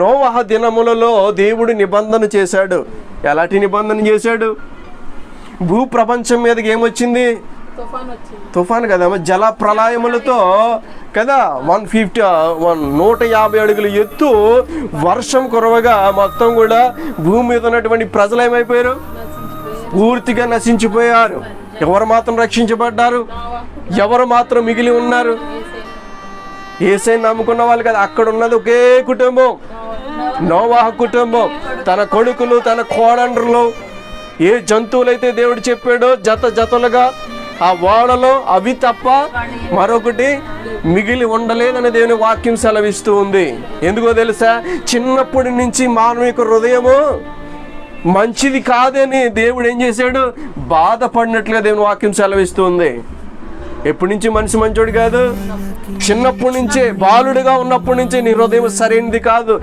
నోవహ దినములలో దేవుడు నిబంధన చేశాడు. ఎలాంటి నిబంధన చేశాడు? భూ ప్రపంచం మీదకి ఏమొచ్చింది? తుఫాన్ కదా జల ప్రళయములతో కదా వన్ ఫిఫ్టీ వన్ నూట యాభై అడుగుల ఎత్తు వర్షం కురవగా మొత్తం కూడా భూమి మీద ఉన్నటువంటి ప్రజలు ఏమైపోయారు? పూర్తిగా నశించిపోయారు. ఎవరు మాత్రం రక్షించబడ్డారు? ఎవరు మాత్రం మిగిలి ఉన్నారు? ఏసై నమ్ముకున్న వాళ్ళు కదా అక్కడ ఉన్నది ఒకే కుటుంబం. నోవాహ కుటుంబం తన కొడుకులు తన కోడండ్రులు ఏ జంతువులైతే దేవుడు చెప్పాడో జత జతలుగా ఆ ఓడలో అవి తప్ప మరొకటి మిగిలి ఉండలేదని దేవుని వాక్యం సెలవిస్తూ ఉంది. ఎందుకో తెలుసా? చిన్నప్పటి నుంచి మానవిక హృదయము మంచిది కాదని దేవుడు ఏం చేశాడు? బాధపడినట్లుగా దేవుని వాక్యం సెలవిస్తూ ఉంది. ఎప్పటి నుంచి మనిషి మంచోడు కాదు? చిన్నప్పటి నుంచే బాలుడిగా ఉన్నప్పటి నుంచే నీ హృదయం సరైనది కాదు.